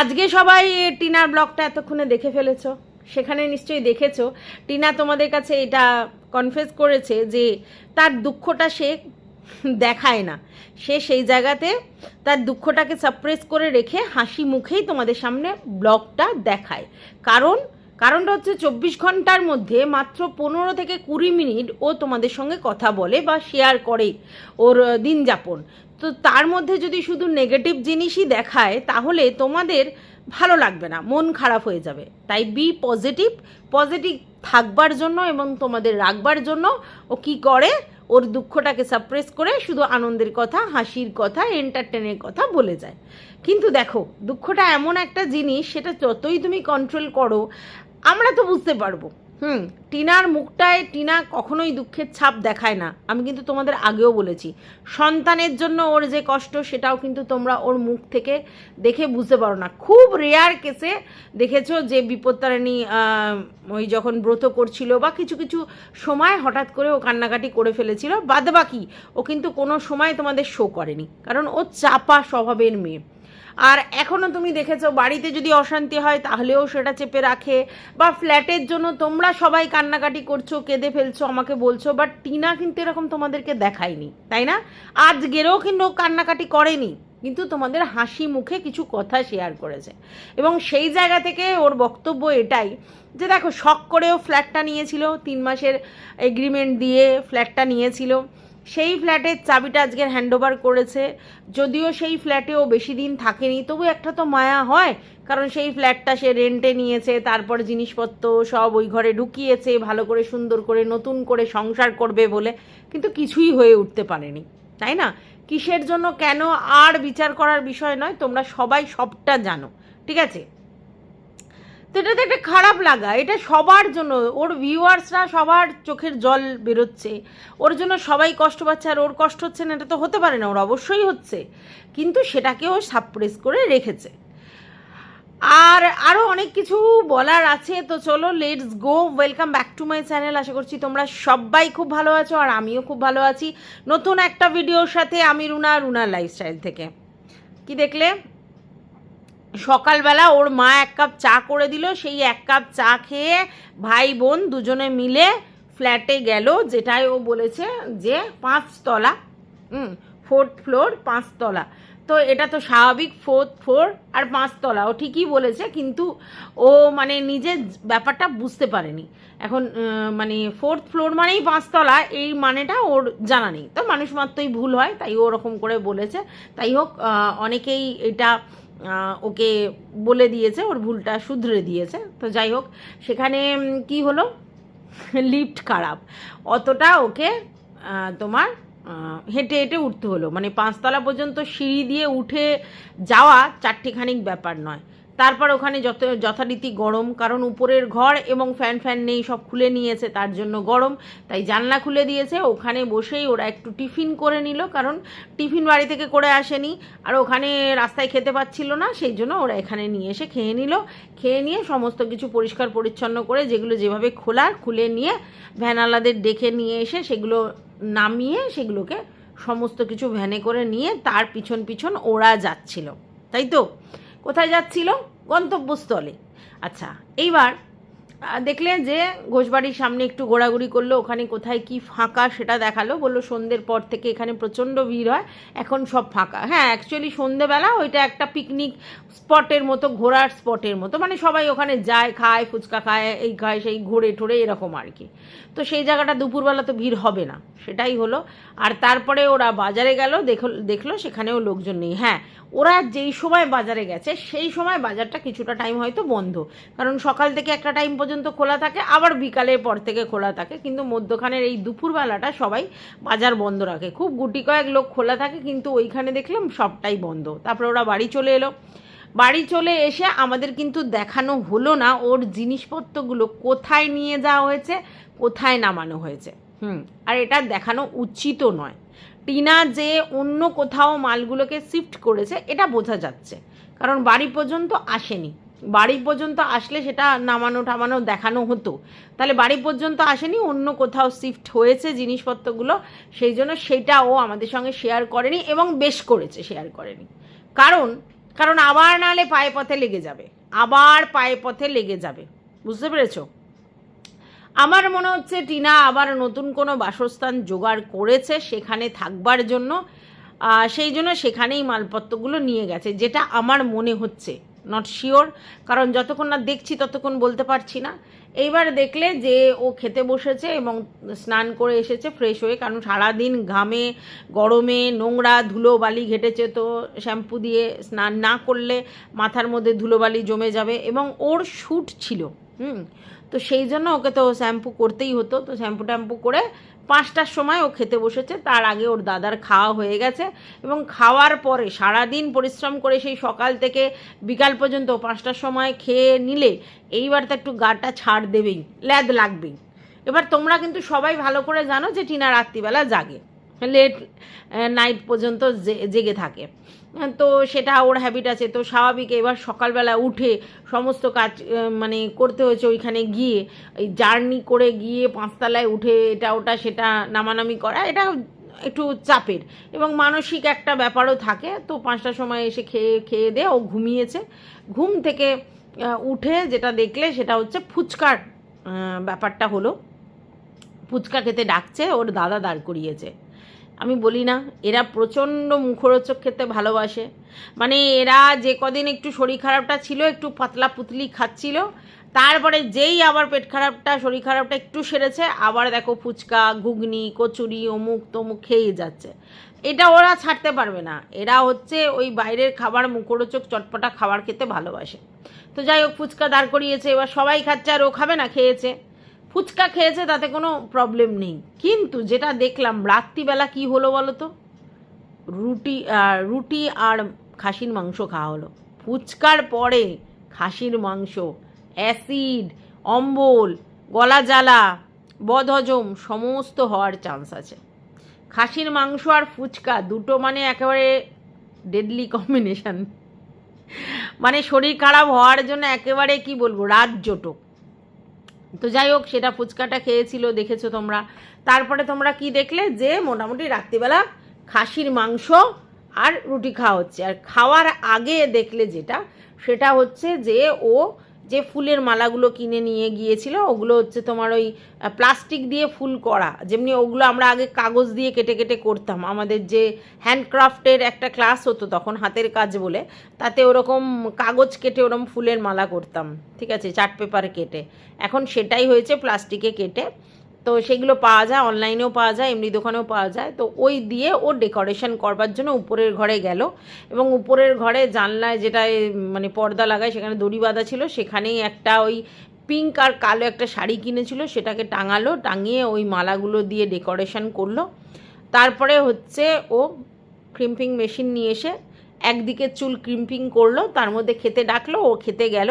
আজকে সবাই টিনার ব্লগটা এতক্ষণে দেখে ফেলেছো। সেখানে নিশ্চয়ই দেখেছ। টিনা তোমাদের কাছে এটা কনফেস করেছে যে তার দুঃখটা সে দেখায় না। সে সেই জায়গাতে তার দুঃখটাকে সাপ্রেস করে রেখে হাসি মুখেই তোমাদের সামনে ব্লগটা দেখায়। কারণ, কারণটা হচ্ছে চব্বিশ ঘণ্টার মধ্যে মাত্র পনেরো থেকে কুড়ি মিনিট ও তোমাদের সঙ্গে কথা বলে বা শেয়ার করে ওর দিন যাপন তো তার মধ্যে যদি শুধু নেগেটিভ জিনিসই দেখায়, তাহলে তোমাদের ভালো লাগবে না, মন খারাপ হয়ে যাবে। তাই বি পজিটিভ পজিটিভ থাকবার জন্য এবং তোমাদের রাখবার জন্য ও কি করে? ওর দুঃখটাকে সাপ্রেস করে শুধু আনন্দের কথা, হাসির কথা এন্টারটেনের কথা বলে যায়। কিন্তু দেখো, দুঃখটা এমন একটা জিনিস, সেটা যতই তুমি কন্ট্রোল করো, আমরা তো বুঝতে পারব। হুম, টিনার মুখটায় টিনা কখনোই দুঃখের ছাপ দেখায় না। আমি কিন্তু তোমাদের আগেও বলেছি, সন্তানের জন্য ওর যে কষ্ট সেটাও কিন্তু তোমরা ওর মুখ থেকে দেখে বুঝতে পারো না। খুব রেয়ার কেসে দেখেছ যে বিপত্তারিণী ওই যখন ব্রত করছিল বা কিছু কিছু সময় হঠাৎ করে ও কান্নাকাটি করে ফেলেছিল বাদ বাকি ও কিন্তু কোনো সময় তোমাদের শো করেনি। কারণ ও চাপা স্বভাবের মেয়ে। আর এখনও তুমি দেখেছ, বাড়িতে যদি অশান্তি হয় তাহলেও সেটা চেপে রাখে। বা ফ্ল্যাটের জন্য তোমরা সবাই কান্নাকাটি করছ, কেঁদে ফেলছো, আমাকে বলছো বাট টিনা কিন্তু এরকম তোমাদেরকে দেখায়নি, তাই না? আজ আজকেরও কিন্তু কান্নাকাটি করেনি, কিন্তু তোমাদের হাসি মুখে কিছু কথা শেয়ার করেছে। এবং সেই জায়গা থেকে ওর বক্তব্য এটাই যে দেখো, শখ করেও ফ্ল্যাটটা নিয়েছিল, তিন মাসের এগ্রিমেন্ট দিয়ে ফ্ল্যাটটা নিয়েছিল। সেই ফ্ল্যাটের চাবিটা আজকের হ্যান্ডওভার করেছে। যদিও সেই ফ্ল্যাটেও বেশি দিন থাকেনি, তবু একটা তো মায়া হয়, কারণ সেই ফ্ল্যাটটা সে রেন্টে নিয়েছে, তারপর জিনিসপত্র সব ওই ঘরে ঢুকিয়েছে, ভালো করে সুন্দর করে নতুন করে সংসার করবে বলে, কিন্তু কিছুই হয়ে উঠতে পারেনি, তাই না? কিসের জন্য কেন আর বিচার করার বিষয় নয়, তোমরা সবাই সবটা জানো, ঠিক আছে? তো এটা তো একটা খারাপ লাগা। এটা সবার জন্য। ওর ভিউয়ার্সরা সবার চোখের জল বেরোচ্ছে। ওর জন্য সবাই কষ্ট পাচ্ছে আর ওর কষ্ট হচ্ছে না, এটা তো হতে পারে না, ওর অবশ্যই হচ্ছে। কিন্তু সেটাকেও সাপ্রেস করে রেখেছে। আর আরও অনেক কিছু বলার আছে, তো চলো let's go welcome back to my channel আশা করছি তোমরা সবাই খুব ভালো আছো আর আমিও খুব ভালো আছি। নতুন একটা ভিডিওর সাথে আমি রুনা রুনা লাইফস্টাইল থেকে। কি দেখলে? সকালবেলা ওর মা এক কাপ চা করে দিল, সেই এক কাপ চা খেয়ে ভাই বোন দুজনে মিলে ফ্ল্যাটে গেল, যেটাই ও বলেছে যে পাঁচতলা হুম ফোর্থ ফ্লোর পাঁচতলা তো এটা তো স্বাভাবিক ফোর্থ ফ্লোর আর পাঁচতলা ও ঠিকই বলেছে, কিন্তু ও মানে নিজের ব্যাপারটা বুঝতে পারেনি। এখন মানে ফোর্থ ফ্লোর মানেই পাঁচতলা এই মানেটা ওর জানা নেই। তো মানুষ মাত্রই ভুল হয়, তাই ওরকম করে বলেছে। তাই হোক অনেকেই এটা ওকে বলে দিয়েছে, ওর ভুলটা শুধরে দিয়েছে। তো যাই হোক, সেখানে কি হলো? লিফট খারাপ। অতটা ওকে তোমার হেঁটে হেঁটে উঠতে হলো। মানে পাঁচতলা পর্যন্ত সিঁড়ি দিয়ে উঠে যাওয়া চারটিখানিক ব্যাপার নয়। তারপর ওখানে যত যথারীতি গরম, কারণ উপরের ঘর এবং ফ্যান ফ্যান নেই, সব খুলে নিয়েছে, তার জন্য গরম। তাই জানলা খুলে দিয়েছে, ওখানে বসেই ওরা একটু টিফিন করে নিল, কারণ টিফিন বাড়ি থেকে করে আসেনি। আর ওখানে রাস্তায় খেতে পাচ্ছিল না, সেই জন্য ওরা এখানে নিয়ে এসে খেয়ে নিল। খেয়ে নিয়ে সমস্ত কিছু পরিষ্কার পরিচ্ছন্ন করে যেগুলো যেভাবে খোলার খুলে নিয়ে ভ্যানালাদের ডেকে নিয়ে এসে সেগুলো নামিয়ে সেগুলোকে সমস্ত কিছু ভ্যানে করে নিয়ে তার পিছন পিছন ওরা যাচ্ছিল। তাই তো? কোথায় যাচ্ছিল? গন্তব্যস্থলে। আচ্ছা এইবার দেখলেন যে ঘোষবাড়ির সামনে একটু ঘোরাঘুরি করল, ওখানে কোথায় কি ফাঁকা সেটা দেখাল, বলল সন্ধ্যের পর থেকে এখানে প্রচণ্ড ভিড় হয়, এখন সব ফাঁকা। হ্যাঁ অ্যাকচুয়ালি সন্ধেবেলা ওইটা একটা পিকনিক স্পটের মতো, ঘোরার স্পটের মতো মানে সবাই ওখানে যায়, খায়, ফুচকা খায়, এই খায়, সেই ঘোরে টোরে এরকম আর কি। তো সেই জায়গাটা দুপুরবেলা তো ভিড় হবে না, সেটাই হলো। আর তারপরে ওরা বাজারে গেল, দেখল, দেখল সেখানেও লোকজন নেই। হ্যাঁ ওরা যেই সময় বাজারে গেছে, সেই সময় বাজারটা কিছুটা টাইম হয়তো বন্ধ। কারণ সকাল থেকে একটা টাইম পর্যন্ত খোলা থাকে, আবার বিকালের পর থেকে খোলা থাকে। কিন্তু মধ্যখানের এই দুপুরবেলাটা সবাই বাজার বন্ধ রাখে। খুব গুটি কয়েক লোক খোলা থাকে, কিন্তু ওইখানে দেখলাম সবটাই বন্ধ। তারপরে ওরা বাড়ি চলে এলো। বাড়ি চলে এসে আমাদের কিন্তু দেখানো হলো না ওর জিনিসপত্রগুলো কোথায় নিয়ে যাওয়া হয়েছে, কোথায় নামানো হয়েছে। হুম, আর এটা দেখানো উচিতও নয়। টিনা যে অন্য কোথাও মালগুলোকে শিফট করেছে, এটা বোঝা যাচ্ছে। কারণ বাড়ি পর্যন্ত আসেনি। বাড়ি পর্যন্ত আসলে সেটা নামানো টামানো দেখানো হতো। তাহলে বাড়ি পর্যন্ত আসেনি, অন্য কোথাও শিফট হয়েছে জিনিসপত্রগুলো, সেই জন্য সেটা ও আমাদের সঙ্গে শেয়ার করেনি এবং বেশ করেছে শেয়ার করেনি। কারণ কারণ আবার নাহলে পায়ে পথে লেগে যাবে। আবার পায়ে পথে লেগে যাবে। বুঝতে পেরেছ? আমার মনে হচ্ছে টিনা আবার নতুন কোনো বাসস্থান জোগাড় করেছে সেখানে থাকবার জন্য। সেই জন্য সেখানেই মালপত্রগুলো নিয়ে গেছে, যেটা আমার মনে হচ্ছে। নট শিওর কারণ যতক্ষণ না দেখছি ততক্ষণ বলতে পারছি না। এইবার দেখলে যে ও খেতে বসেছে এবং স্নান করে এসেছে ফ্রেশ হয়ে, কারণ সারাদিন ঘামে, গরমে, নোংরা ধুলো বালি ঘেটেছে তো শ্যাম্পু দিয়ে স্নান না করলে মাথার মধ্যে ধুলোবালি জমে যাবে এবং ওর শ্যুট ছিল, হুম। তো সেই জন্য ওকে তো শ্যাম্পু করতেই হতো। তো শ্যাম্পু ট্যাম্পু করে পাঁচটার সময় ও খেতে বসেছে। তার আগে ওর দাদার খাওয়া হয়ে গেছে এবং খাওয়ার পরে সারাদিন পরিশ্রম করে সেই সকাল থেকে বিকাল পর্যন্ত পাঁচটার সময় খেয়ে নিলে এইবার তো একটু গাটা ছাড় দেবেই, ল্যাদ লাগবেই। এবার তোমরা কিন্তু সবাই ভালো করে জানো যে টিনা রাত্রিবেলা জাগে, লেট নাইট পর্যন্ত জেগে থাকে। তো সেটা ওর হ্যাবিট আছে। তো স্বাভাবিক এবার সকালবেলা উঠে সমস্ত কাজ মানে করতে হয়েছে ওইখানে গিয়ে। এই জার্নি করে গিয়ে পাঁচতলায় উঠে এটা ওটা সেটা নামানামি করা, এটা একটু চাপের। এবং মানসিক একটা ব্যাপারও থাকে। তো পাঁচটার সময় এসে খেয়ে খেয়ে দিয়ে ও ঘুমিয়েছে। ঘুম থেকে উঠে যেটা দেখলে সেটা হচ্ছে ফুচকার ব্যাপারটা হলো। ফুচকা খেতে ডাকছে, ওর দাদা দাঁড় করিয়েছে। আমি বলি না, এরা প্রচণ্ড মুখরোচক খেতে ভালোবাসে। মানে এরা যে কদিন একটু শরীর খারাপটা ছিল, একটু পাতলা পুতলি খাচ্ছিল, তারপরে যেই আবার পেট খারাপটা, শরীর খারাপটা একটু সেরেছে, আবার দেখো ফুচকা, ঘুগনি, কচুরি, অমুক তমুক খেয়েই যাচ্ছে। এটা ওরা ছাড়তে পারবে না। এরা হচ্ছে ওই বাইরের খাবার মুখরোচক, চটপটা খাবার খেতে ভালোবাসে। তো যাই হোক, ফুচকা দাঁড় করিয়েছে, এবার সবাই খাচ্ছে আর ও খাবে না, খেয়েছে। ফুচকা খেয়েছে তাতে কোনো প্রবলেম নেই। কিন্তু যেটা দেখলাম রাত্রিবেলা কি হলো বলো তো রুটি আহ, রুটি আর খাসির মাংস খাওয়া হলো। ফুচকার পরে খাসির মাংস অ্যাসিড অম্বল গলা জ্বালা বদহজম সমস্ত হওয়ার চান্স আছে। খাসির মাংস আর ফুচকা দুটো মানে একেবারে ডেডলি কম্বিনেশন মানে শরীর খারাপ হওয়ার জন্য একেবারে কি বলব রাত জোটক। তো যাই হোক, সেটা ফুচকাটা খেয়েছিল, দেখেছ তোমরা। তারপরে তোমরা কি দেখলে? যে মোটামুটি রাত্রিবেলা খাসির মাংস আর রুটি খাওয়া হচ্ছে। আর খাওয়ার আগে দেখলে যেটা, সেটা হচ্ছে যে ও যে ফুলের মালাগুলো কিনে নিয়ে গিয়েছিল, ওগুলো হচ্ছে তোমার ওই প্লাস্টিক দিয়ে ফুল করা। যেমনি ওগুলো আমরা আগে কাগজ দিয়ে কেটে কেটে করতাম। আমাদের যে হ্যান্ডক্রাফ্টের একটা ক্লাস হতো তখন হাতের কাজ বলে, তাতে ওরকম কাগজ কেটে ওরকম ফুলের মালা করতাম। ঠিক আছে চার্ট পেপার কেটে। এখন সেটাই হয়েছে প্লাস্টিকে কেটে। তো সেগুলো পাওয়া যায় অনলাইনেও পাওয়া যায়, এমনি দোকানেও পাওয়া যায়। তো ওই দিয়ে ও ডেকোরেশন করবার জন্য উপরের ঘরে গেল এবং উপরের ঘরে জানলায় যেটা মানে পর্দা লাগায়, সেখানে দড়ি বাঁধা ছিল, সেখানেই একটা ওই পিঙ্ক আর কালো একটা শাড়ি কিনেছিল, সেটাকে টাঙালো, টাঙিয়ে ওই মালাগুলো দিয়ে ডেকোরেশন করল। তারপরে হচ্ছে ও ক্রিম্পিং মেশিন নিয়ে এসে একদিকে চুল ক্রিম্পিং করল, তার মধ্যে খেতে ডাকলো, ও খেতে গেল।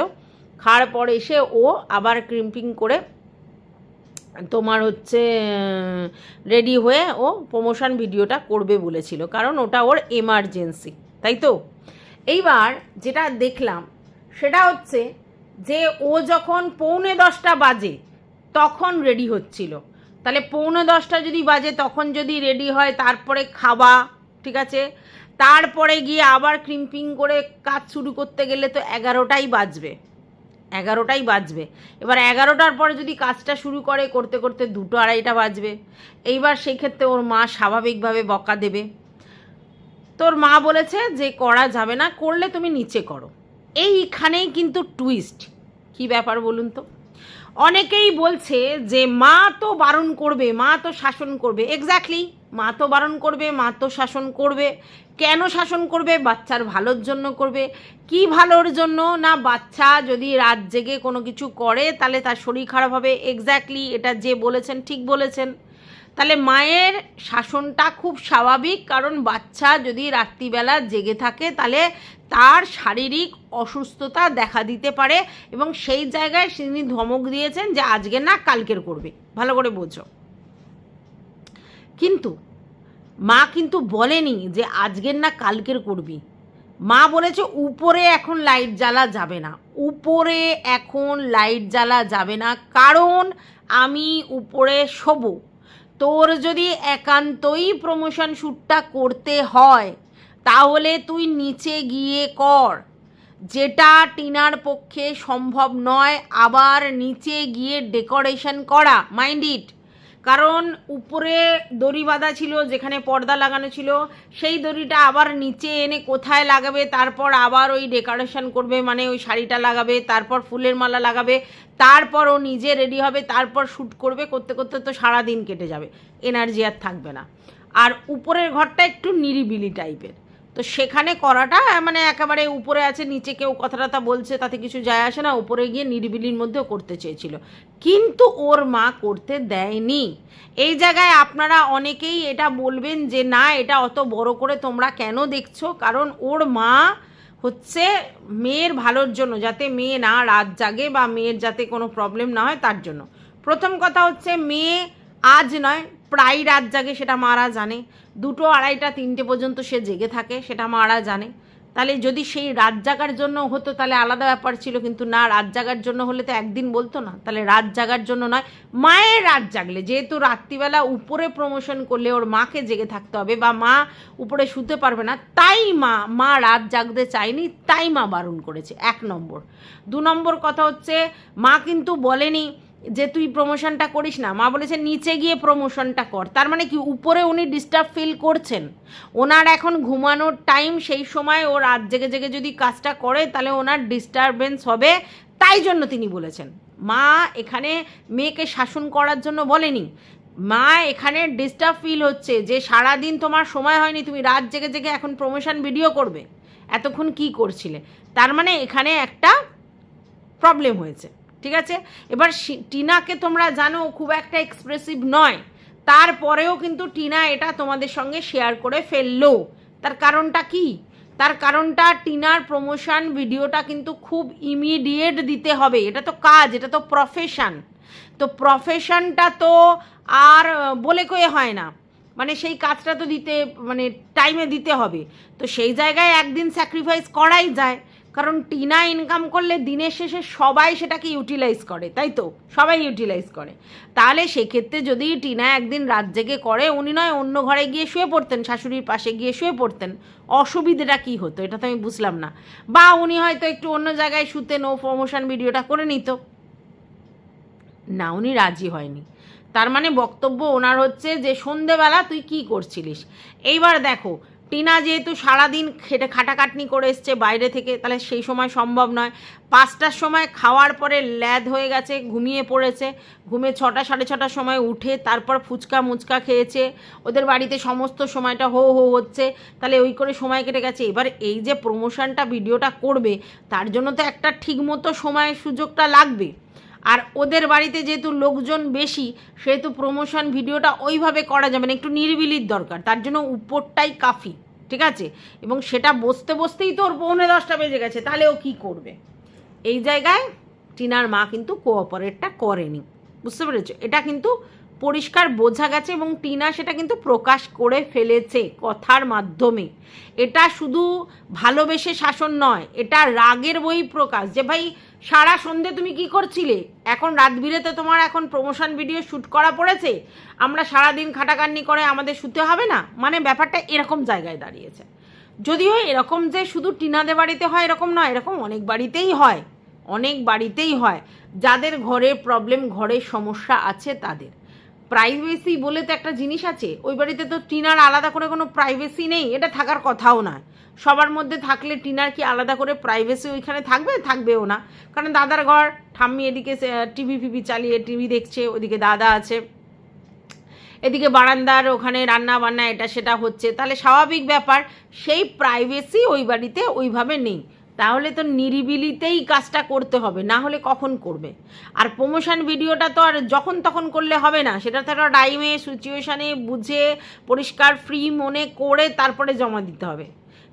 খাওয়ার পর এসে ও আবার ক্রিম্পিং করে তোমার হচ্ছে রেডি হয়ে ও প্রমোশন ভিডিওটা করবে বলেছিল। কারণ ওটা ওর এমার্জেন্সি তাই তো? এইবার যেটা দেখলাম, সেটা হচ্ছে যে ও যখন পৌনে দশটা বাজে, তখন রেডি হচ্ছিল। তাহলে পৌনে দশটা যদি বাজে, তখন যদি রেডি হয়, তারপরে খাওয়া, ঠিক আছে? তারপরে গিয়ে আবার ক্রিম্পিং করে কাজ শুরু করতে গেলে তো এগারোটাই বাজবে। এগারোটাই বাজবে। এবার এগারোটার পরে যদি কাজটা শুরু করে করতে করতে দুটো আড়াইটা বাজবে। এইবার সেই ক্ষেত্রে ওর মা স্বাভাবিকভাবে বকা দেবে। তোর মা বলেছে যে করা যাবে না, করলে তুমি নিচে করো। এইখানেই কিন্তু টুইস্ট কি ব্যাপার বলুন তো? অনেকেই বলছে যে মা তো বারণ করবে, মা তো শাসন করবে। এক্স্যাক্টলি মা তো বারণ করবে, মা তো শাসন করবে। কেন শাসন করবে? বাচ্চার ভালোর জন্য করবে। কি ভালোর জন্য? না, বাচ্চা যদি রাত জেগে কোনো কিছু করে, তাহলে তার শরীর খারাপ হবে। এক্স্যাক্টলি এটা যে বলেছেন, ঠিক বলেছেন। তাহলে মায়ের শাসনটা খুব স্বাভাবিক, কারণ বাচ্চা যদি রাত্রিবেলা জেগে থাকে, তাহলে তার শারীরিক অসুস্থতা দেখা দিতে পারে এবং সেই জায়গায় তিনি ধমক দিয়েছেন যে আজকে না, কালকের করবে। ভালো করে বোঝো। কিন্তু মা কিন্তু বলেনি যে আজকের না কালকের করবি। মা বলেছে, উপরে এখন লাইট জ্বালা যাবে না। উপরে এখন লাইট জ্বালা যাবে না, কারণ আমি উপরে শোবো। তোর যদি একান্তই প্রমোশন শ্যুটটা করতে হয়, তাহলে তুই নিচে গিয়ে কর। যেটা টিনার পক্ষে সম্ভব নয়, আবার নিচে গিয়ে ডেকোরেশন করা। মাইন্ড ইট কারণ উপরে দড়ি বাঁধা ছিল, যেখানে পর্দা লাগানো ছিল, সেই দড়িটা আবার নিচে এনে কোথায় লাগাবে, তারপর আবার ওই ডেকোরেশন করবে মানে ওই শাড়িটা লাগাবে, তারপর ফুলের মালা লাগাবে, তারপর ও নিজে রেডি হবে, তারপর শ্যুট করবে, করতে করতে তো সারা দিন কেটে যাবে এনার্জি আর থাকবে না। আর উপরের ঘরটা একটু নিরিবিলি টাইপের তো সেখানে করাটা মানে একেবারে উপরে আছে, নিচে কেউ কথা টথা বলছে, তাতে কিছু যায় আসে না, উপরে গিয়ে নিরিবিলির মধ্যেও করতে চেয়েছিল। কিন্তু ওর মা করতে দেয়নি। এই জায়গায় আপনারা অনেকেই এটা বলবেন যে, না, এটা অত বড় করে তোমরা কেন দেখছ? কারণ ওর মা হচ্ছে মেয়ের ভালোর জন্য, যাতে মেয়ে না রাত জাগে বা মেয়ের যাতে কোনো প্রবলেম না হয় তার জন্য। প্রথম কথা হচ্ছে, মেয়ে আজ নয়, প্রায় রাত জাগে, সেটা মারা জানে। দুটো আড়াইটা, তিনটে পর্যন্ত সে জেগে থাকে, সেটা মারা জানে। তাহলে যদি সেই রাত জাগার জন্য হতো, তাহলে আলাদা ব্যাপার ছিল, কিন্তু না, রাত জাগার জন্য হলে তো একদিন বলতো না। তাহলে রাত জাগার জন্য নয়, মায়ের রাত জাগলে। যেহেতু রাত্রিবেলা উপরে প্রমোশন করলে ওর মাকে জেগে থাকতে হবে, বা মা উপরে শুতে পারবে না, তাই মা মা রাত জাগতে চায়নি, তাই মা বারণ করেছে। এক নম্বর। দু নম্বর কথা হচ্ছে, মা কিন্তু বলেনি যে তুই প্রমোশনটা করিস না, মা বলেছে নিচে গিয়ে প্রমোশনটা কর। তার মানে কি, উপরে উনি ডিস্টার্ব ফিল করছেন। ওনার এখন ঘুমানোর টাইম সেই সময় ও রাত জেগে জেগে যদি কাজটা করে, তাহলে ওনার ডিস্টারবেন্স হবে। তাই জন্য তিনি বলেছেন। মা এখানে মেয়েকে শাসন করার জন্য বলেনি। মা এখানে ডিস্টার্ব ফিল হচ্ছে যে সারাদিন তোমার সময় হয়নি, তুমি রাত জেগে জেগে এখন প্রমোশন ভিডিও করবে। এতক্ষণ কি করছিলে? তার মানে এখানে একটা প্রবলেম হয়েছে। ঠিক আছে? এবার টিনাকে তোমরা জানো খুব একটা এক্সপ্রেসিভ নয়। তারপরেও কিন্তু টিনা এটা তোমাদের সঙ্গে শেয়ার করে ফেলল। তার কারণটা কি? তার কারণটা টিনার প্রমোশন ভিডিওটা কিন্তু খুব ইমিডিয়েট দিতে হবে। এটা তো কাজ, এটা তো প্রফেশন তো প্রফেশনটা তো আর বলে কয়ে হয় না। মানে সেই কাজটা তো দিতে মানে টাইমে দিতে হবে। তো সেই জায়গায় একদিন স্যাক্রিফাইস করাই যায়। কারণ টিনা ইনকাম করলে দিনের শেষে সবাই সেটাকে ইউটিলাইজ করে, তাই তো? সবাই ইউটিলাইজ করে। তাহলে সেক্ষেত্রে যদি টিনা একদিন রাত জেগে করে, উনি নয় অন্য ঘরে গিয়ে শুয়ে পড়তেন, শাশুড়ির পাশে গিয়ে শুয়ে পড়তেন, অসুবিধেটা কী হতো? এটা তো আমি বুঝলাম না। বা উনি হয়তো একটু অন্য জায়গায় শুতেন, ও প্রমোশন ভিডিওটা করে নিত। না, উনি রাজি হয়নি। তার মানে বক্তব্য ওনার হচ্ছে যে, সন্ধেবেলা তুই কি করছিলিস? এইবার দেখো টিনা যেহেতু সারাদিন খেটে খাটাখাটনি করে এসছে বাইরে থেকে, তাহলে সেই সময় সম্ভব নয়। পাঁচটার সময় খাওয়ার পরে ল্যাদ হয়ে গেছে, ঘুমিয়ে পড়েছে। ঘুমে ছটা, সাড়ে ছটার সময় উঠে তারপর ফুচকা মুচকা খেয়েছে। ওদের বাড়িতে সমস্ত সময়টা হো হো হচ্ছে, তাহলে ওই করে সময় কেটে গেছে। এবার এই যে প্রমোশনটা ভিডিওটা করবে, তার জন্য তো একটা ঠিকমতো সময় সুযোগটা লাগবে। আর ওদের বাড়িতে যেহেতু লোকজন বেশি, সেহেতু প্রমোশন ভিডিওটা ওইভাবে করা যাবে না, একটু নিরিবিলির দরকার, তার জন্য উপরটাই কাফি, ঠিক আছে? এবং সেটা বসতে বসতেই তো ওর পৌনে দশটা বেজে গেছে, তাহলে ও কী করবে? এই জায়গায় টিনার মা কিন্তু কোঅপারেটটা করেনি, বুঝতে পেরেছ? এটা কিন্তু পরিষ্কার বোঝা গেছে এবং টিনা সেটা কিন্তু প্রকাশ করে ফেলেছে কথার মাধ্যমে। এটা শুধু ভালোবেসে শাসন নয়, এটা রাগের বই প্রকাশ যে ভাই সারা সন্ধে তুমি কি করছিলে? এখন রাত বিরেতে তোমার এখন প্রমোশন ভিডিও শ্যুট করা পড়েছে? আমরা সারা দিন খাটাকান্নি করে আমাদের শুতে হবে না? মানে ব্যাপারটা এরকম জায়গায় দাঁড়িয়েছে। যদিও এরকম যে শুধু টিনাদের বাড়িতে হয় এরকম নয়, এরকম অনেক বাড়িতেই হয়। অনেক বাড়িতেই হয়। যাদের ঘরে প্রবলেম ঘরের সমস্যা আছে তাদের। প্রাইভেসি বলে তো একটা জিনিস আছে। ওই বাড়িতে তো টিনার আলাদা করে কোনো প্রাইভেসি নেই। এটা থাকার কথাও নয়। সবার মধ্যে থাকলে টিনার কি আলাদা করে প্রাইভেসি ওইখানে থাকবে? থাকবেও না। কারণ দাদার ঘর, ঠাম্মি এদিকে টিভি ফিভি চালিয়ে টিভি দেখছে, ওদিকে দাদা আছে। এদিকে বারান্দার ওখানে রান্না বান্না এটা সেটা হচ্ছে। তাহলে স্বাভাবিক ব্যাপার, সেই প্রাইভেসি ওই বাড়িতে ওইভাবে নেই। তাহলে তো নিরিবিলিতেই কাজটা করতে হবে, না হলে কখন করবে? আর প্রমোশন ভিডিওটা তো আর যখন তখন করলে হবে না। সেটা তো একটা টাইমে সিচুয়েশানে বুঝে, পরিষ্কার ফ্রি মনে করে তারপরে জমা দিতে হবে।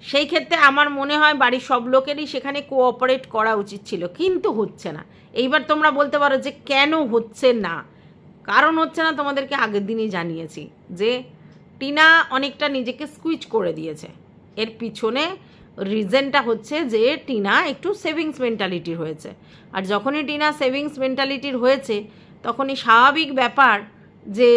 সেই ক্ষেত্রে আমার মনে হয় বাড়ির সব লোকেরই সেখানে কোঅপারেট করা উচিত ছিল, কিন্তু হচ্ছে না। এইবার তোমরা বলতে পারো যে কেন হচ্ছে না? কারণ হচ্ছে না তোমাদেরকে আগের দিনই জানিয়েছি যে টিনা অনেকটা নিজেকে সুইচ করে দিয়েছে। এর পিছনে রিজনটা হচ্ছে যে টিনা একটু সেভিংস মেন্টালিটির হয়েছে। আর যখনই টিনা সেভিংস মেন্টালিটির হয়েছে, তখনই স্বাভাবিক ব্যাপার যে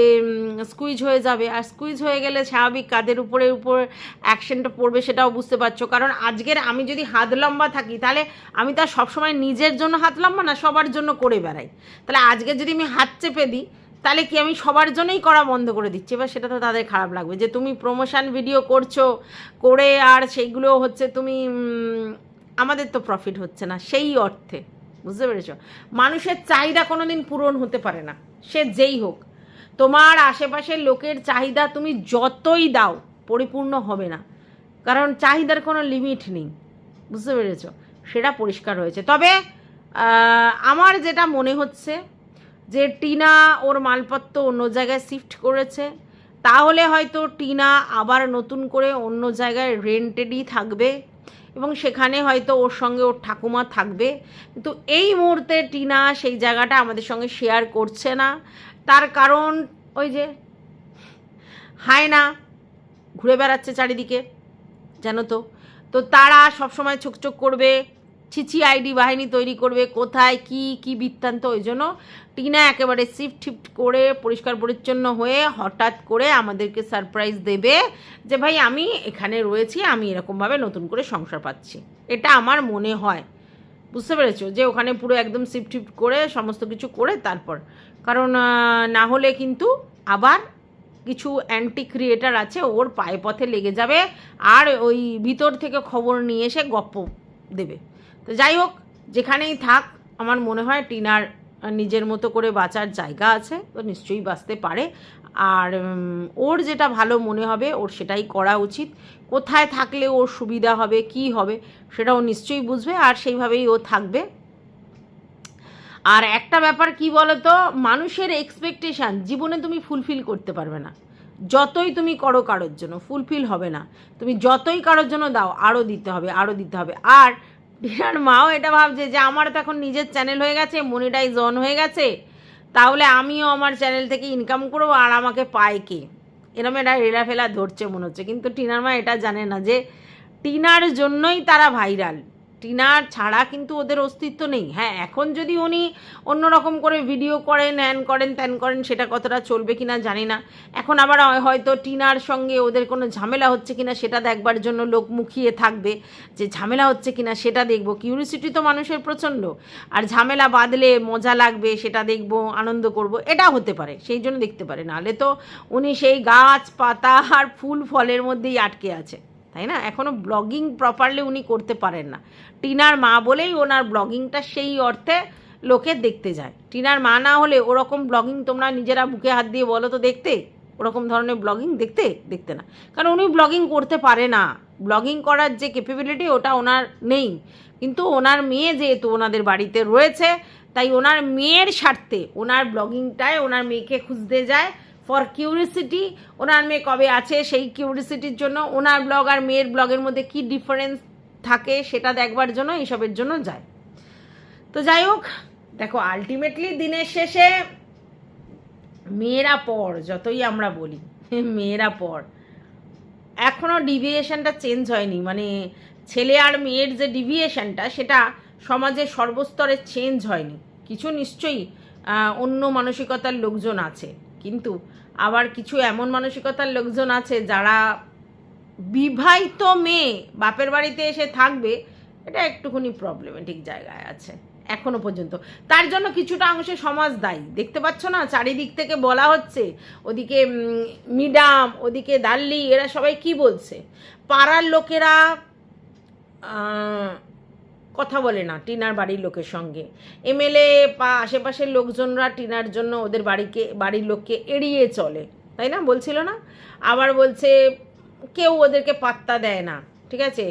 স্কুইজ হয়ে যাবে। আর স্কুইজ হয়ে গেলে স্বাভাবিক কাদের উপরে, উপর অ্যাকশনটা পড়বে সেটাও বুঝতে পারছ। কারণ আজকের আমি যদি হাত লম্বা থাকি, তাহলে আমি তার সবসময় নিজের জন্য হাত লম্বা না, সবার জন্য করে বেড়াই। তাহলে আজকে যদি আমি হাত চেপে দিই, তাহলে কি আমি সবার জন্যই করা বন্ধ করে দিচ্ছি? এবার সেটা তো তাদের খারাপ লাগবে। যে তুমি প্রমোশন ভিডিও করছ, করে আর সেইগুলো হচ্ছে তুমি আমাদের তো প্রফিট হচ্ছে না, সেই অর্থে। বুঝতে পেরেছ? মানুষের চাহিদা কোনো দিন পূরণ হতে পারে না। সে যেই হোক। তোমার আশেপাশের লোকের চাহিদা তুমি যতই দাও, পরিপূর্ণ হবে না। কারণ চাহিদার কোনো লিমিট নেই। বুঝতে পেরেছ? সেটা পরিষ্কার হয়েছে। তবে আমার যেটা মনে হচ্ছে যে টিনা ওর মালপত্র অন্য জায়গায় শিফট করেছে, তাহলে হয়তো টিনা আবার নতুন করে অন্য জায়গায় রেন্টেডই থাকবে এবং সেখানে হয়তো ওর সঙ্গে ওর ঠাকুমা থাকবে। কিন্তু এই মুহূর্তে টিনা সেই জায়গাটা আমাদের সঙ্গে শেয়ার করছে না। তার কারণ ওই যে হায়না ঘুরে বেড়াচ্ছে চারিদিকে, জানো তো। তো তারা সবসময় চোখ করবে, ছিছি আইডি বাহিনী তৈরি করবে, কোথায় কি কি বৃত্তান্ত, ওই জন্য টিনা একেবারে শিফট টিফট করে পরিষ্কার পরিচ্ছন্ন হয়ে হঠাৎ করে আমাদেরকে সারপ্রাইজ দেবে যে, ভাই, আমি এখানে রয়েছি, আমি এরকমভাবে নতুন করে সংসার পাচ্ছি। এটা আমার মনে হয়। বুঝতে পেরেছ যে ওখানে পুরো একদম শিফট টিফট করে সমস্ত কিছু করে তারপর। কারণ না হলে কিন্তু আবার কিছু অ্যান্টি ক্রিয়েটার আছে, ওর পায়ে পথে লেগে যাবে আর ওই ভিতর থেকে খবর নিয়ে এসে গপ্প দেবে। তো যাই হোক, যেখানেই থাক, আমার মনে হয় টিনার নিজের মতো করে বাঁচার জায়গা আছে তো নিশ্চয়ই বাঁচতে পারে। আর ওর যেটা ভালো মনে হবে, ওর সেটাই করা উচিত। কোথায় থাকলে ওর সুবিধা হবে, কি হবে সেটা ও নিশ্চয়ই বুঝবে আর সেইভাবেই ও থাকবে। আর একটা ব্যাপার কি বলতো, মানুষের এক্সপেকটেশান জীবনে তুমি ফুলফিল করতে পারবে না। যতই তুমি করো কারোর জন্য ফুলফিল হবে না। তুমি যতই কারোর জন্য দাও আরও দিতে হবে আরও দিতে হবে। আর টিনার মাও এটা ভাবছে যে, আমার তো এখন নিজের চ্যানেল হয়ে গেছে মনিটাইজ অন হয়ে গেছে। তাহলে আমিও আমার চ্যানেল থেকে ইনকাম করব আর আমাকে পায় কে? এরম এটা রেলা ফেলা ধরছে মনে হচ্ছে। কিন্তু টিনার মা এটা জানে না যে টিনার জন্যই তারা ভাইরাল টিনার ছাড়া কিন্তু ওদের অস্তিত্ব নেই। হ্যাঁ এখন যদি উনি অন্যরকম করে ভিডিও করেন হ্যান করেন, ত্যান করেন, সেটা কতটা চলবে কিনা জানি না। এখন আবার হয়- হয়তো টিনার সঙ্গে ওদের কোনো ঝামেলা হচ্ছে কিনা, সেটা দেখবার জন্য লোক মুখিয়ে থাকবে যে ঝামেলা হচ্ছে কিনা, সেটা দেখব। কিউরিসিটি তো মানুষের প্রচণ্ড। আর ঝামেলা বাঁধলে মজা লাগবে, সেটা দেখব, আনন্দ করব, এটা হতে পারে, সেই জন্য দেখতে পারে। নাহলে তো উনি সেই গাছ, পাতা আর ফুল, ফলের মধ্যেই আটকে আছে। তাই না? এখনও ব্লগিং প্রপারলি উনি করতে পারেন না। টিনার মা বলেই ওনার ব্লগিংটা সেই অর্থে লোকে দেখতে যায়। টিনার মা না হলে ওরকম ব্লগিং তোমরা নিজেরা বুকে হাত দিয়ে বলো তো দেখতে? ওরকম ধরনের ব্লগিং দেখতে? দেখতে না। কারণ উনি ব্লগিং করতে পারে না। ব্লগিং করার যে ক্যাপেবিলিটি ওটা ওনার নেই। কিন্তু ওনার মেয়ে যেহেতু ওনাদের বাড়িতে রয়েছে, তাই ওনার মেয়ের স্বার্থে ওনার ব্লগিংটায় ওনার মেয়েকে খুঁজতে যায়। ফর কিউরিসিটি ওনার মেয়ে কবে আছে, সেই কিউরিসিটির জন্য ওনার ব্লগ আর মেয়ের ব্লগের মধ্যে কি ডিফারেন্স থাকে সেটা দেখবার জন্য, এইসবের জন্য যায়। তো যাই হোক, দেখো আলটিমেটলি দিনের শেষে মেয়েরা পর, যতই আমরা বলি, মেয়েরা পর। এখনও ডিভিয়েশনটা চেঞ্জ হয়নি মানে ছেলে আর মেয়ের যে ডিভিয়েশনটা সেটা সমাজের সর্বস্তরে চেঞ্জ হয়নি। কিছু নিশ্চয়ই অন্য মানসিকতার লোকজন আছে, কিন্তু আবার কিছু এমন মানসিকতার লোকজন আছে যারা বিবাহিত মেয়ে বাপের বাড়িতে এসে থাকবে, এটা একটুখানি প্রবলেমেটিক জায়গায় আছে, এখনও পর্যন্ত। তার জন্য কিছুটা অংশে সমাজ দায়ী। দেখতে পাচ্ছ না, চারিদিক থেকে বলা হচ্ছে, ওদিকে মিডাম, ওদিকে দাল্লি, এরা সবাই কি বলছে? পাড়ার লোকেরা কথা বলে না টিনার বাড়ির লোকের সঙ্গে। এমএলএ বা আশেপাশের লোকজনরা টিনার জন্য ওদের বাড়িকে, বাড়ির লোককে এড়িয়ে চলে, তাই না? বলছিল না? আবার বলছে, কেউ ওদেরকে পাত্তা দেয় না, ঠিক আছে?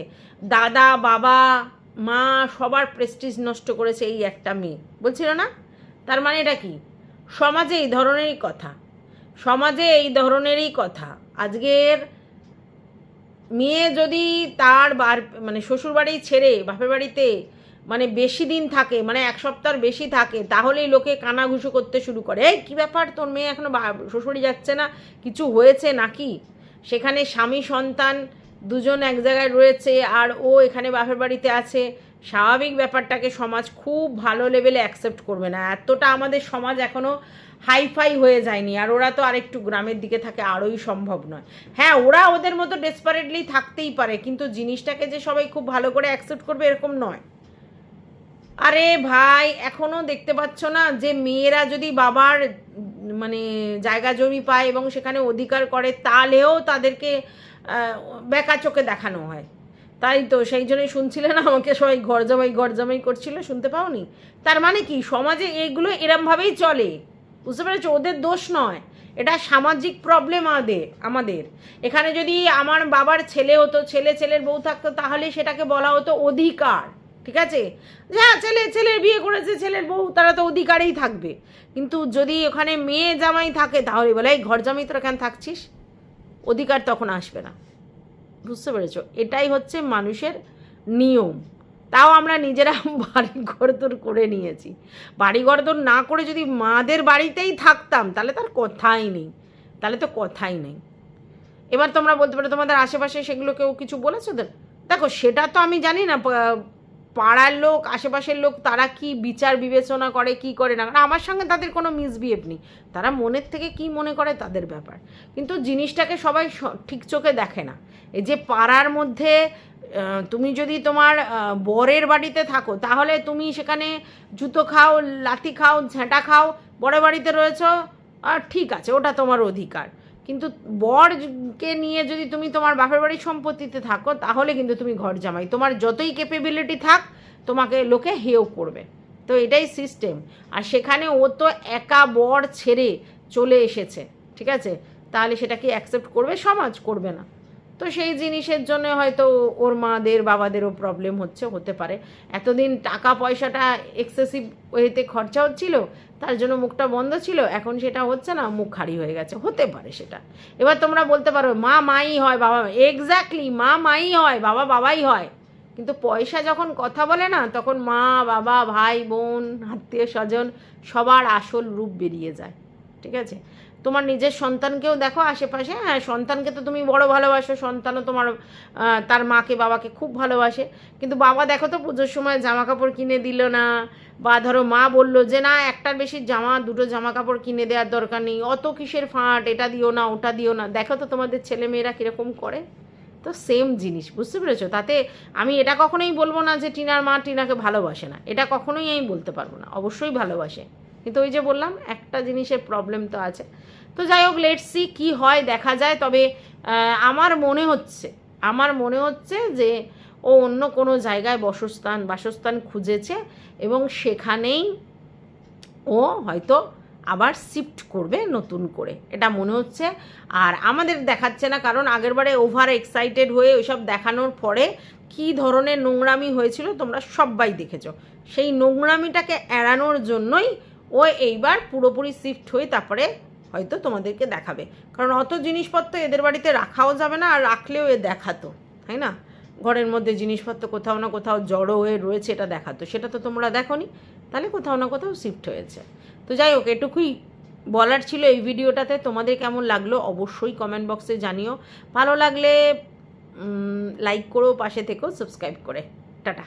দাদা, বাবা, মা সবার প্রেস্টিজ নষ্ট করেছে এই একটা মেয়ে, বলছিল না? তার মানে এটা কি? সমাজে এই ধরনেরই কথা, সমাজে এই ধরনেরই কথা। আজকের মেয়ে যদি তার বার মানে শ্বশুরবাড়ি ছেড়ে, বাপের বাড়িতে মানে বেশি দিন থাকে মানে এক সপ্তাহ বেশি থাকে, তাহলেই লোকে কানাঘুষো করতে শুরু করে। এই কী ব্যাপার? তোর মেয়ে এখনও শ্বশুরবাড়ি যাচ্ছে না? কিছু হয়েছে নাকি? সেখানে স্বামী, সন্তান দুজন এক জায়গায় রয়েছে, আর ও এখানে বাপের বাড়িতে আছে। স্বাভাবিক ব্যাপারটাকে সমাজ খুব ভালো লেভেলে অ্যাকসেপ্ট করবে না। এতটা আমাদের সমাজ এখনও হাইফাই হয়ে যায়নি। আর ওরা তো আরেকটু গ্রামের দিকে থাকে, আরোই সম্ভব নয়। হ্যাঁ ওরা ওদের মতো ডেসপারেটলি থাকতেই পারে, কিন্তু জিনিসটাকে যে সবাই খুব ভালো করে অ্যাকসেপ্ট করবে এরকম নয়। আরে ভাই, এখনও দেখতে পাচ্ছ না যে মেয়েরা যদি বাবার মানে জায়গা জমি পায় এবং সেখানে অধিকার করে, তাহলেও তাদেরকে বেকা চোখে দেখানো হয়। তাই তো সেই জন্যই শুনছিলে না, আমাকে সবাই ঘর জামাই ঘর জামাই করছিল, শুনতে পাওনি? তার মানে কি? সমাজে এইগুলো এরমভাবেই চলে। বুঝতে পেরেছ? ওদের দোষ নয়। এটা সামাজিক প্রবলেম আমাদের আমাদের। এখানে যদি আমার বাবার ছেলে হতো, ছেলে, ছেলের বউ থাকতো, তাহলে সেটাকে বলা হতো অধিকার। ঠিক আছে? যা ছেলে, ছেলের বিয়ে করেছে, ছেলের বউ, তারা তো অধিকারেই থাকবে। কিন্তু যদি ওখানে মেয়ে জামাই থাকে, তাহলে বলে, এই ঘর জামাই তোরা কেন থাকছিস? অধিকার তখন আসবে না। বুঝতে পেরেছ? এটাই হচ্ছে মানুষের নিয়ম। তাও আমরা নিজেরা বাড়ি ঘরদোর করে নিয়েছি। বাড়ি ঘরদোর না করে যদি মাদের বাড়িতেই থাকতাম, তাহলে তার কথাই নেই। তাহলে তো কথাই নেই। এবার তোমরা বলতে পারো, তোমাদের আশেপাশে সেগুলো কেউ কিছু বলেছ দেখো, সেটা তো আমি জানি না পাড়ার লোক, আশেপাশের লোক, তারা কি বিচার বিবেচনা করে, কি করে না? আমার সঙ্গে তাদের কোনো মিসবিহেভ নেই। তারা মনের থেকে কি মনে করে তাদের ব্যাপার। কিন্তু জিনিসটাকে সবাই ঠিক চোখে দেখে না। এই যে পাড়ার মধ্যে তুমি যদি তোমার বরের বাড়িতে থাকো, তাহলে তুমি সেখানে জুতো খাও, লাথি খাও, ঝেঁটা খাও, বরের বাড়িতে রয়েছো, আর ঠিক আছে, ওটা তোমার অধিকার। কিন্তু বরকে নিয়ে যদি তুমি তোমার বাপের বাড়ির সম্পত্তিতে থাকো, তাহলে কিন্তু তুমি ঘর জামাই। তোমার যতই ক্যাপেবিলিটি থাক, তোমাকে লোকে হেও করবে। তো এটাই সিস্টেম আর সেখানে ও তো একা বর ছেড়ে চলে এসেছে, ঠিক আছে? তাহলে সেটা কি অ্যাকসেপ্ট করবে? সমাজ করবে না। তো সেই জিনিসের জন্য হয়তো ওর মাদের, বাবাদেরও প্রবলেম হচ্ছে, হতে পারে। এতদিন টাকা পয়সাটা এক্সেসিভ ওয়েতে খরচা হচ্ছিল তার জন্য মুখটা বন্ধ ছিল, এখন সেটা হচ্ছে না, মুখ খারি হয়ে গেছে। হতে পারে সেটা। এবার তোমরা বলতে পারো, মা মাই হয়, বাবা এক্স্যাক্টলি মা মাই হয়, বাবা বাবাই হয়। কিন্তু পয়সা যখন কথা বলে না, তখন মা, বাবা, ভাই, বোন আত্মীয় স্বজন সবার আসল রূপ বেরিয়ে যায়। ঠিক আছে? তোমার নিজের সন্তানকেও দেখো আশেপাশে। হ্যাঁ সন্তানকে তো তুমি বড় ভালোবাসো, সন্তানও তোমার তার মাকে, বাবাকে খুব ভালোবাসে। কিন্তু বাবা দেখো তো পুজোর সময় জামা কাপড় কিনে দিল না। বা ধরো মা বলল যে, না, একটার বেশি জামা, দুটো জামা কাপড় কিনে দেওয়ার দরকার নেই। অত কিসের ফাঁট? এটা দিও না, ওটা দিও না। দেখো তো তোমাদের ছেলে মেয়েরা কীরকম করে। তো সেম জিনিস, বুঝতে পেরেছ? তাতে আমি এটা কখনোই বলব না যে, টিনার মা টিনাকে ভালোবাসে না। এটা কখনোই আমি বলতে পারব না। অবশ্যই ভালোবাসে। কিন্তু ওই যে বললাম, একটা জিনিসের প্রবলেম তো আছে। তো যাই হোক লেটস সি কী হয়, দেখা যায়। তবে আমার মনে হচ্ছে, আমার মনে হচ্ছে যে ও অন্য কোনো জায়গায় বসস্থান, বাসস্থান খুঁজেছে এবং সেখানেই ও হয়তো আবার শিফট করবে নতুন করে। এটা মনে হচ্ছে। আর আমাদের দেখাচ্ছে না, কারণ আগেরবারে ওভার এক্সাইটেড হয়ে ওইসব দেখানোর পরে কী ধরনের নোংরামি হয়েছিল তোমরা সবাই দেখেছ। সেই নোংরামিটাকে এড়ানোর জন্যই ও এইবার পুরোপুরি শিফট হয়ে তারপরে হয়তো তোমাদেরকে দেখাবে। কারণ অত জিনিসপত্র এদের বাড়িতে রাখাও যাবে না, আর রাখলেও এ দেখাতো, তাই না? ঘরের মধ্যে জিনিসপত্র কোথাও না কোথাও জড়ো হয়ে রয়েছে এটা দেখাতো। সেটা তো তোমরা দেখোনি, তাহলে কোথাও না কোথাও শিফট হয়েছে। তো যাই হোক, এটুকুই বলার ছিল এই ভিডিওটাতে। তোমাদের কেমন লাগল অবশ্যই কমেন্ট বক্সে জানিও। ভালো লাগলে লাইক করো, পাশে থেকেও সাবস্ক্রাইব করে। টাটা।